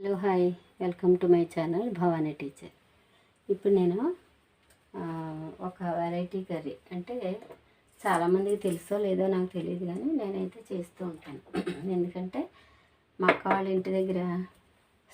Hello hi welcome to my channel Bhavani teacher. ఇప్పుడు నేను ఒక వెరైటీ కర్రీ అంటే చాలామందికి తెలుసో లేదో నాకు తెలియదు కానీ నేనైతే చేస్తూ ఉంటాను. ఎందుకంటే మా అక్క వాళ్ళ ఇంటి దగ్గర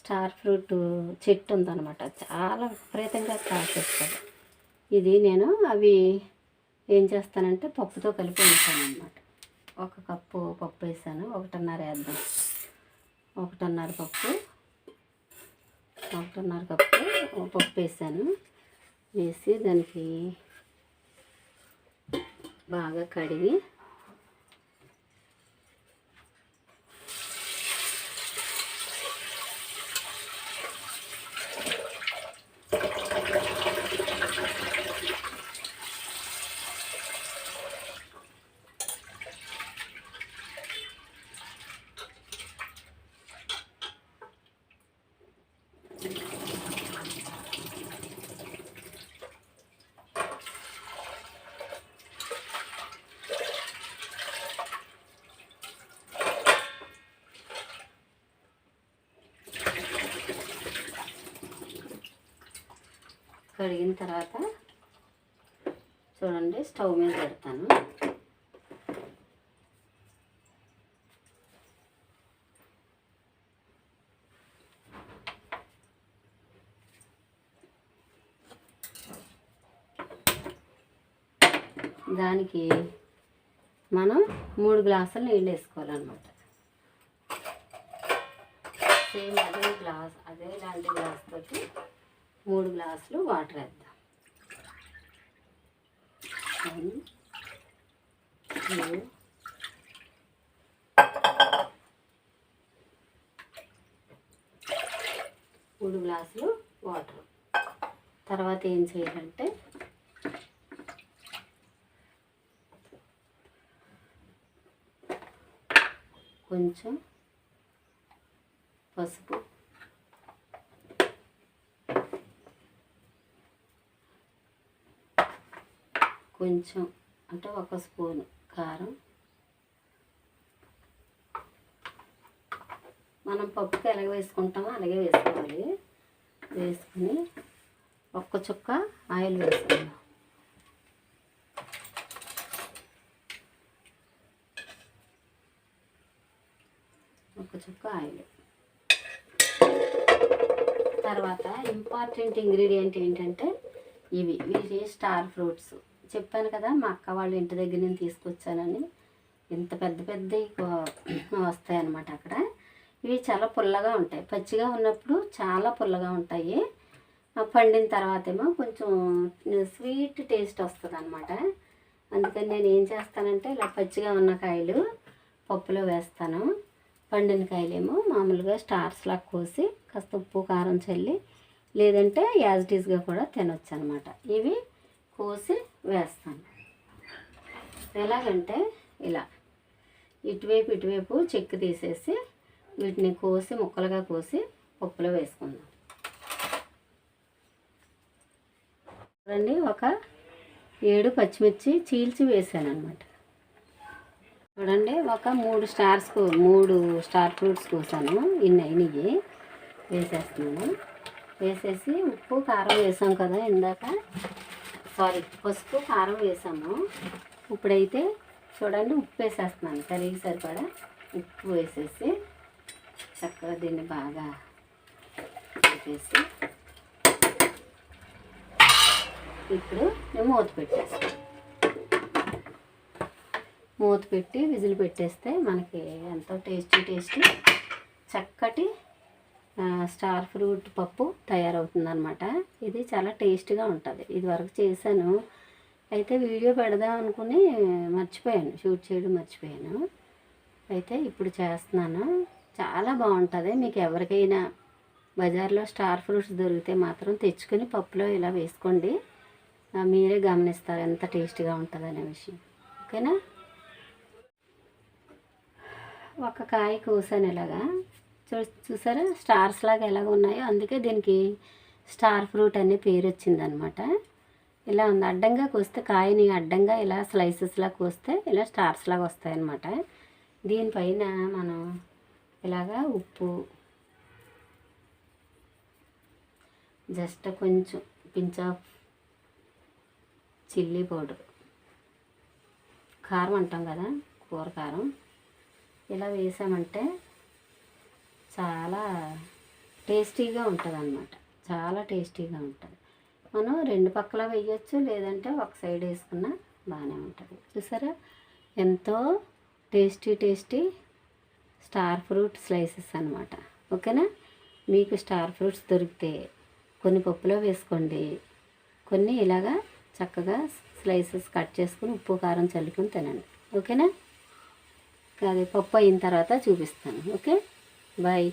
స్టార్ ఫ్రూట్ చెట్టు ఉందన్నమాట. చాలా విపరీతంగా కాసేస్తుంది ఇది నేను అవి ఏం చేస్తానంటే పప్పుతో కలిపి ఉంటాను అనమాట ఒక కప్పు పప్పు వేసాను ఒకటిన్నర వేద్దాం. ఒకటిన్నర పప్పు ఒకటిన్నర కప్పు పప్పు వేసాను. వేసి దానికి బాగా కడిగి కడిగిన తర్వాత చూడండి స్టవ్ మీద పెడతాను. దానికి మనం మూడు గ్లాసులు నీళ్ళు వేసుకోవాలన్నమాట. సేమ్ అదే గ్లాస్ అదే లాంటి గ్లాస్ తోటి మూడు గ్లాసులు వాటర్ వేద్దాం. వన్, టూ, మూడు గ్లాసులు వాటర్. తర్వాత ఏం చేయాలంటే కొంచెం పసుపు కొంచెం అంటే ఒక స్పూను కారం. మనం పప్పుకి ఎలాగ వేసుకుంటామో అలాగే వేసుకోవాలి. వేసుకుని ఒక్క చుక్క ఆయిల్ వేసుకుందాం. ఒక చుక్క ఆయిల్. తర్వాత ఇంపార్టెంట్ ఇంగ్రీడియంట్ ఏంటంటే ఇవి ఇవి స్టార్ ఫ్రూట్స్. చెప్పాను కదా మా అక్క వాళ్ళ ఇంటి దగ్గర నేను తీసుకొచ్చానని. ఇంత పెద్ద పెద్దవి వస్తాయి అన్నమాట అక్కడ. ఇవి చాలా పుల్లగా ఉంటాయి. పచ్చిగా ఉన్నప్పుడు చాలా పుల్లగా ఉంటాయి. ఆ పండిన తర్వాత ఏమో కొంచెం స్వీట్ టేస్ట్ వస్తుంది అనమాట అందుకని నేను ఏం చేస్తానంటే ఇలా పచ్చిగా ఉన్న కాయలు పప్పులో వేస్తాను. పండిన కాయలేమో మామూలుగా స్టార్స్ లాగా కోసి కాస్త ఉప్పు కారం చల్లి లేదంటే యాజ్ టీజ్గా కూడా తినొచ్చు అనమాట ఇవి కోసి వేస్తాను. ఎలాగంటే ఇలా. ఇటువైపు ఇటువైపు చెక్కు తీసేసి వీటిని కోసి ముక్కలుగా కోసి పప్పులో వేసుకుందాం. చూడండి ఒక ఏడు పచ్చిమిర్చి చీల్చి వేసాను అనమాట చూడండి ఒక మూడు స్టార్స్ మూడు స్టార్ ఫ్రూట్స్ కోసాను. ఇన్ని అయినవి వేసేస్తున్నాను. వేసేసి ఉప్పు కారం వేసాం కదా ఇందాక. సారీ పసుపు కారం వేసాము. ఇప్పుడైతే చూడండి ఉప్పు వేసేస్తున్నాను. కరిగి సరిపడా ఉప్పు వేసేసి చక్కగా దీన్ని బాగా వేసేసి ఇప్పుడు నేను మూత పెట్టేస్తాను. మూత పెట్టి విజిల్ పెట్టేస్తే మనకి ఎంతో టేస్టీ టేస్టీ చక్కటి స్టార్ ఫ్రూట్ పప్పు తయారవుతుందనమాట ఇది చాలా టేస్టీగా ఉంటుంది. ఇది వరకు చేశాను. అయితే వీడియో పెడదాం అనుకుని మర్చిపోయాను. షూట్ చేయడం మర్చిపోయాను. అయితే ఇప్పుడు చేస్తున్నాను. చాలా బాగుంటుంది. మీకు ఎవరికైనా బజార్లో స్టార్ ఫ్రూట్స్ దొరికితే మాత్రం తెచ్చుకొని పప్పులో ఇలా వేసుకోండి. మీరే గమనిస్తారు ఎంత టేస్ట్గా ఉంటుంది అనే విషయం. ఓకేనా? ఒక కాయ కోసాను ఇలాగా. చూ చూసారా? స్టార్స్ లాగా ఎలాగ ఉన్నాయో? అందుకే దీనికి స్టార్ ఫ్రూట్ అనే పేరు వచ్చిందనమాట. ఇలా ఉంది. అడ్డంగా కోస్తే కాయని అడ్డంగా ఇలా స్లైసెస్లా కోస్తే ఇలా స్టార్స్ లాగా వస్తాయన్నమాట దీనిపైన మనం ఇలాగా ఉప్పు జస్ట్ కొంచెం పించ్ ఆఫ్ చిల్లీ పౌడర్ కారం అంటాం కదా కూర కారం. ఇలా వేసామంటే చాలా టేస్టీగా ఉంటుంది అన్నమాట చాలా టేస్టీగా ఉంటుంది. మనం రెండు పక్కల వేయచ్చు లేదంటే ఒక సైడ్ వేసుకున్నా బాగానే ఉంటుంది. చూసారా? ఎంతో tasty tasty star fruit slices అనమాట ఓకేనా? మీకు స్టార్ ఫ్రూట్స్ దొరికితే కొన్ని పప్పులో వేసుకోండి. కొన్ని ఇలాగా చక్కగా స్లైసెస్ కట్ చేసుకుని ఉప్పు కారం చల్లుకుని తినండి. ఓకేనా? అది పప్పు అయిన తర్వాత చూపిస్తాను. ఓకే? బాయ్.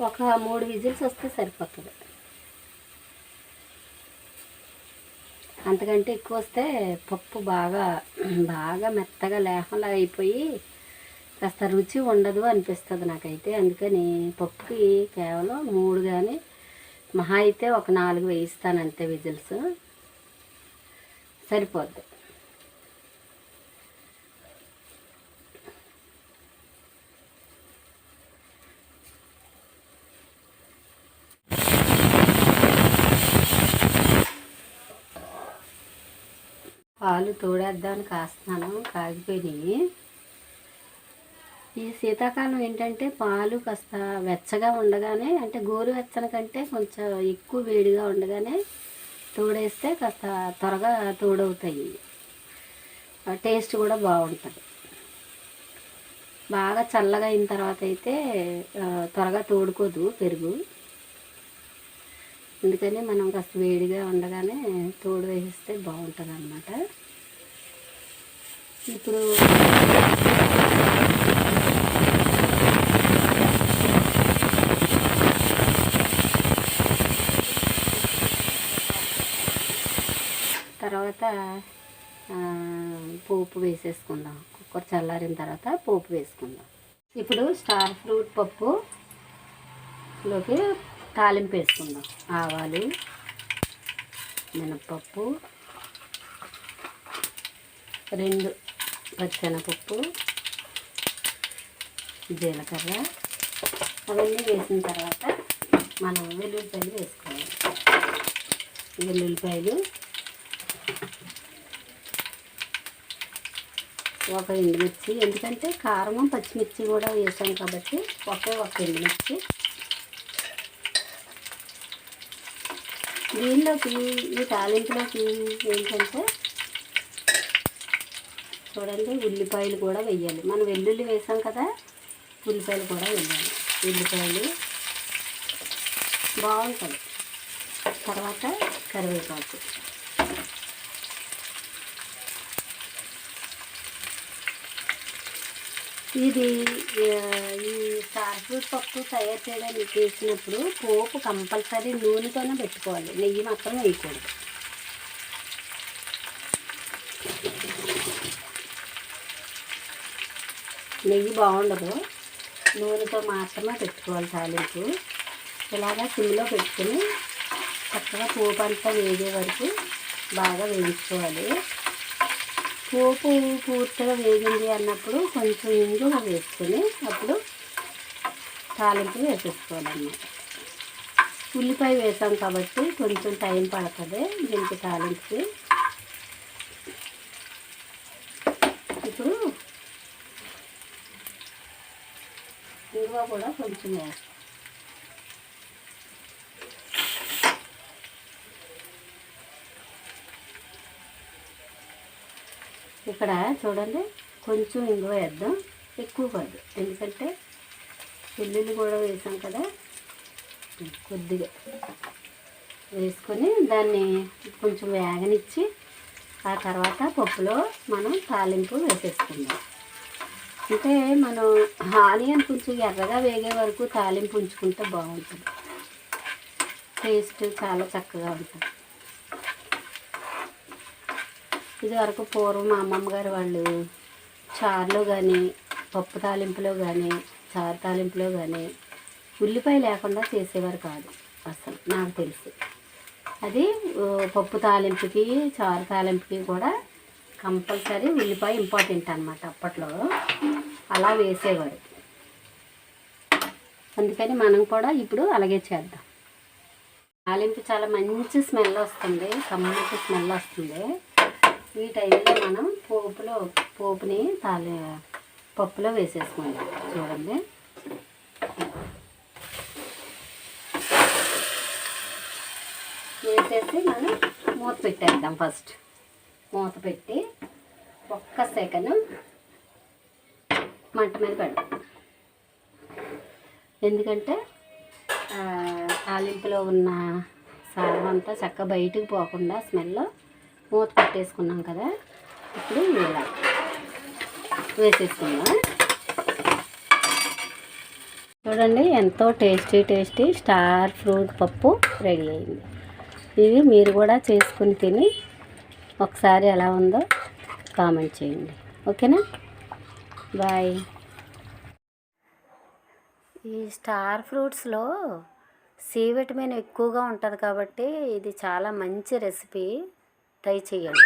ఒక మూడు విజిల్స్ వస్తే సరిపోతుంది. అంతకంటే ఎక్కువ వస్తే పప్పు బాగా బాగా మెత్తగా లేహంలా అయిపోయి కాస్త రుచి ఉండదు అనిపిస్తుంది నాకైతే. అందుకని పప్పుకి కేవలం మూడు కానీ మహా అయితే ఒక నాలుగు వేయిస్తాను అంతే విజిల్స్. సరిపోద్ది. పాలు తోడేద్దామని కాస్తున్నాను కాగిపోయినాయి. ఈ శీతాకాలం ఏంటంటే పాలు కాస్త వెచ్చగా ఉండగానే అంటే గోరువెచ్చని కంటే కొంచెం ఎక్కువ వేడిగా ఉండగానే తోడేస్తే కాస్త త్వరగా తోడవుతాయి. టేస్ట్ కూడా బాగుంటుంది. బాగా చల్లగా అయిన తర్వాత అయితే త్వరగా తోడుకోదు పెరుగు. అందుకని మనం కాస్త వేడిగా ఉండగానే తోడు వేసిస్తే బాగుంటుంది అన్నమాట ఇప్పుడు తర్వాత పోపు వేసేసుకుందాం. కుక్కర్ చల్లారిన తర్వాత పోపు వేసుకుందాం. ఇప్పుడు స్టార్ ఫ్రూట్ పప్పులోకి తాలింపు వేసుకుందాం. ఆవాలు మినప్పప్పు రెండు పచ్చెనపప్పు జీలకర్ర అవన్నీ వేసిన తర్వాత మనం వెల్లుల్లిపాయలు వేసుకోవాలి. వెల్లుల్లిపాయలు ఒక ఎండుమిర్చి ఎందుకంటే కారము పచ్చిమిర్చి కూడా వేసాం కాబట్టి ఒకే ఒక ఎండుమిర్చి. దీనిలోకి ఈ తాలింపులోకి ఏంటంటే చూడండి ఉల్లిపాయలు కూడా వేయాలి. మనం వెల్లుల్లి వేసాం కదా ఉల్లిపాయలు కూడా వేయాలి. ఉల్లిపాయలు బాగుంటుంది తర్వాత కరివేపాకు. ఇది ఈ స్టార్ ఫ్రూట్ పప్పు తయారు చేయడానికి చేసినప్పుడు పోపు కంపల్సరీ నూనెతోనే పెట్టుకోవాలి. నెయ్యి మాత్రం వేయకూడదు. నెయ్యి బాగుండదు. నూనెతో మాత్రమే పెట్టుకోవాలి తాలింపు. ఇలాగా సిమ్లో పెట్టుకుని చక్కగా పోపు అంతా వేగే వరకు బాగా వేయించుకోవాలి. పోపు పూర్తిగా వేగింది అన్నప్పుడు కొంచెం ఇంగువ వేసుకొని అప్పుడు తాలింపు వేసేసుకోవాలన్నమాట. ఉల్లిపాయ వేసాం కాబట్టి కొంచెం టైం పడుతుంది దీనికి తాలింపుకి. ఇప్పుడు ఇంగువ కూడా కొంచెం వేస్తాం. ఇక్కడ చూడండి కొంచెం ఇంగువ వేద్దాం. ఎక్కువ కాదు. ఎందుకంటే వెల్లుల్లి కూడా వేసాం కదా. కొద్దిగా వేసుకొని దాన్ని కొంచెం వేగనిచ్చి ఆ తర్వాత పప్పులో మనం తాలింపు వేసేసుకుందాం. అంటే మనం ఆనియన్ కొంచెం ఎర్రగా వేగే వరకు తాలింపు ఉంచుకుంటే బాగుంటుంది. టేస్ట్ చాలా చక్కగా ఉంటుంది. ఇది వరకు పూర్వం మా అమ్మమ్మ గారు వాళ్ళు చారులో కానీ పప్పు తాలింపులో కానీ చారు తాలింపులో కానీ ఉల్లిపాయ లేకుండా చేసేవారు కాదు అసలు నాకు తెలుసు. అది పప్పు తాలింపుకి చారు తాలింపుకి కూడా కంపల్సరీ ఉల్లిపాయ ఇంపార్టెంట్ అనమాట అప్పట్లో. అలా వేసేవారు. అందుకని మనం కూడా ఇప్పుడు అలాగే చేద్దాం. తాలింపు చాలా మంచి స్మెల్ వస్తుంది కమ్మటి స్మెల్ వస్తుంది. ఈ టైంలో మనం పోపులో పోపుని తాలి పప్పులో వేసేసుకుందాం చూడండి. వేసేసి మనం మూత పెట్టేద్దాం ఫస్ట్. మూత పెట్టి ఒక్క సెకండ్ మంట మీద పెడదాం. ఎందుకంటే తాలింపులో ఉన్న సారం అంతా చక్కగా బయటికి పోకుండా స్మెల్ మూత పెట్టేసుకున్నాం కదా ఇప్పుడు ఇలా వేసేసుకుందాం. చూడండి ఎంతో టేస్టీ టేస్టీ స్టార్ ఫ్రూట్ పప్పు రెడీ అయింది. ఇది మీరు కూడా చేసుకుని తిని ఒకసారి ఎలా ఉందో కామెంట్ చేయండి. ఓకేనా? బాయ్. ఈ స్టార్ ఫ్రూట్స్లో సి విటమిన్ ఎక్కువగా ఉంటుంది కాబట్టి ఇది చాలా మంచి రెసిపీ. ట్రై చేయండి